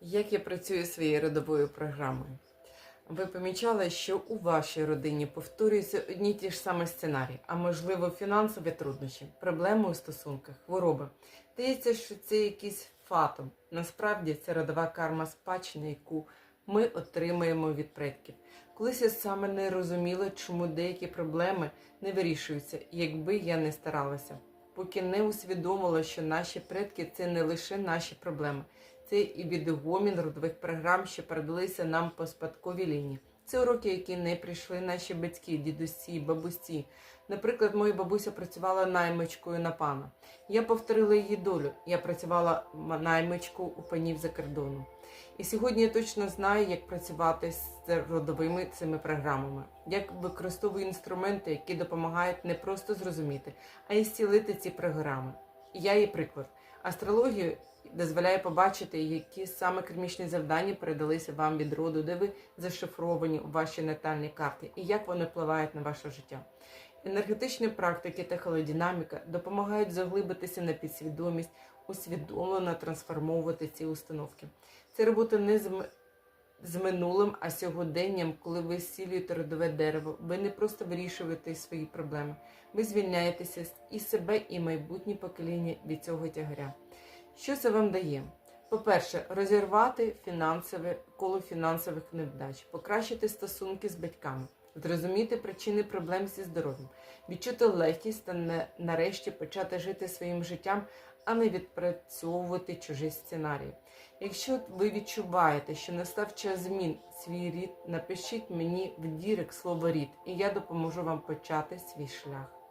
Як я працюю своєю родовою програмою? Ви помічали, що у вашій родині повторюються одні ті ж самі сценарії, а можливо фінансові труднощі, проблеми у стосунках, хвороби. Здається, що це якийсь фатум. Насправді це родова карма спадщини, яку ми отримуємо від предків. Колись я саме не розуміла, чому деякі проблеми не вирішуються, якби я не старалася, поки не усвідомила, що наші предки це не лише наші проблеми, це і відгомін родових програм, що передалися нам по спадковій лінії. Це уроки, які не прийшли наші батьки, дідусі, бабусі. Наприклад, моя бабуся працювала наймичкою на пана. Я повторила її долю. Я працювала наймичкою у панів за кордоном. І сьогодні я точно знаю, як працювати з родовими цими програмами, як використовую інструменти, які допомагають не просто зрозуміти, а й зцілити ці програми. Я є приклад. Астрологію дозволяє побачити, які саме кермічні завдання передалися вам від роду, де ви зашифровані у вашій натальній карті, і як вони впливають на ваше життя. Енергетичні практики та холодинаміка допомагають заглибитися на підсвідомість, усвідомлено трансформовувати ці установки. Це робота не з, з минулим, а сьогоденням, коли ви сілюєте родове дерево, ви не просто вирішуєте свої проблеми, ви звільняєтеся і себе, і майбутнє покоління від цього тягаря. Що це вам дає? По-перше, розірвати фінансове коло фінансових невдач, покращити стосунки з батьками, зрозуміти причини проблем зі здоров'ям, відчути легкість та нарешті почати жити своїм життям, а не відпрацьовувати чужі сценарії. Якщо ви відчуваєте, що настав час змін свій рід, напишіть мені в дірек слово рід, і я допоможу вам почати свій шлях.